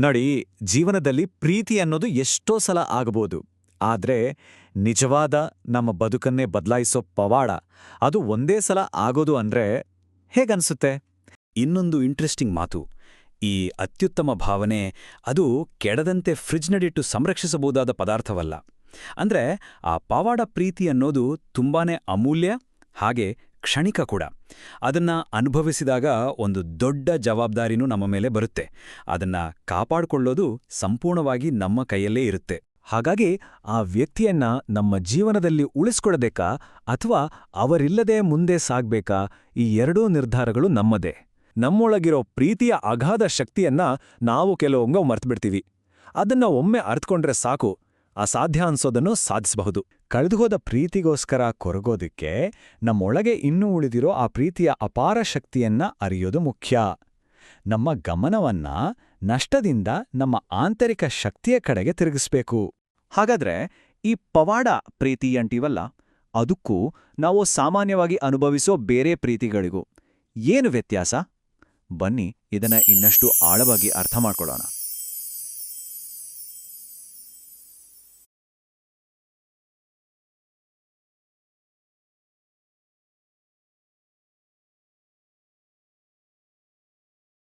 ನೋಡಿ, ಜೀವನದಲ್ಲಿ ಪ್ರೀತಿ ಅನ್ನೋದು ಎಷ್ಟೋ ಸಲ ಆಗಬಹುದು ಆದ್ರೆ, ನಿಜವಾದ ನಮ್ಮ ಬದುಕನ್ನೇ ಬದಲಾಯಿಸೋ ಪವಾಡ, ಅದು ಒಂದೇ ಸಲ ಆಗೋದು ಅಂದ್ರೆ ಹೇಗನ್ಸುತ್ತೆ? ಇನ್ನೊಂದು ಇಂಟ್ರೆಸ್ಟಿಂಗ್ ಮಾತು. ಈ ಅತ್ಯುತ್ತಮ ಭಾವನೆ, ಅದು ಕೆಡದಂತೆ ಫ್ರಿಜ್ನಡಿಟ್ಟು ಸಂರಕ್ಷಿಸಬಹುದಾದ ಪದಾರ್ಥವಲ್ಲ. ಅಂದ್ರೆ, ಆ ಪವಾಡ ಪ್ರೀತಿ ಅನ್ನೋದು ತುಂಬಾನೇ ಅಮೂಲ್ಯ, ಹಾಗೆ ಕ್ಷಣಿಕ ಕೂಡ. ಅದನ್ನ ಅನುಭವಿಸಿದಾಗ ಒಂದು ದೊಡ್ಡ ಜವಾಬ್ದಾರಿನೂ ನಮ್ಮ ಮೇಲೆ ಬರುತ್ತೆ. ಅದನ್ನ ಕಾಪಾಡಿಕೊಳ್ಳೋದು ಸಂಪೂರ್ಣವಾಗಿ ನಮ್ಮ ಕೈಯಲ್ಲೇ ಇರುತ್ತೆ. ಹಾಗಾಗಿ ಆ ವ್ಯಕ್ತಿಯನ್ನ ನಮ್ಮ ಜೀವನದಲ್ಲಿ ಉಳಿಸ್ಕೊಡಬೇಕಾ ಅಥವಾ ಅವರಿಲ್ಲದೆ ಮುಂದೆ ಸಾಗ್ಬೇಕಾ ಈ ಎರಡೂ ನಿರ್ಧಾರಗಳು ನಮ್ಮದೇ. ನಮ್ಮೊಳಗಿರೋ ಪ್ರೀತಿಯ ಅಗಾಧ ಶಕ್ತಿಯನ್ನ ನಾವು ಕೆಲವೊಂಗ ಮರ್ತ್ಬಿಡ್ತೀವಿ. ಅದನ್ನ ಒಮ್ಮೆ ಅರ್ಥಕೊಂಡ್ರೆ ಸಾಕು. ಅಸಾಧ್ಯ ಅನ್ಸೋದನ್ನು ಸಾಧಿಸಬಹುದು. ಕಳೆದುಹೋದ ಪ್ರೀತಿಗೋಸ್ಕರ ಕೊರಗೋದಕ್ಕೆ ನಮ್ಮೊಳಗೆ ಇನ್ನೂ ಉಳಿದಿರೋ ಆ ಪ್ರೀತಿಯ ಅಪಾರ ಶಕ್ತಿಯನ್ನ ಅರಿಯೋದು ಮುಖ್ಯ. ನಮ್ಮ ಗಮನವನ್ನ ನಷ್ಟದಿಂದ ನಮ್ಮ ಆಂತರಿಕ ಶಕ್ತಿಯ ಕಡೆಗೆ ತಿರುಗಿಸ್ಬೇಕು. ಹಾಗಾದ್ರೆ ಈ ಪವಾಡ ಪ್ರೀತಿ ಅಂಟೀವಲ್ಲ ಅದಕ್ಕೂ ನಾವು ಸಾಮಾನ್ಯವಾಗಿ ಅನುಭವಿಸೋ ಬೇರೆ ಪ್ರೀತಿಗಳಿಗೂ ಏನು ವ್ಯತ್ಯಾಸ? ಬನ್ನಿ, ಇದನ್ನ ಇನ್ನಷ್ಟು ಆಳವಾಗಿ ಅರ್ಥ ಮಾಡ್ಕೊಳ್ಳೋಣ.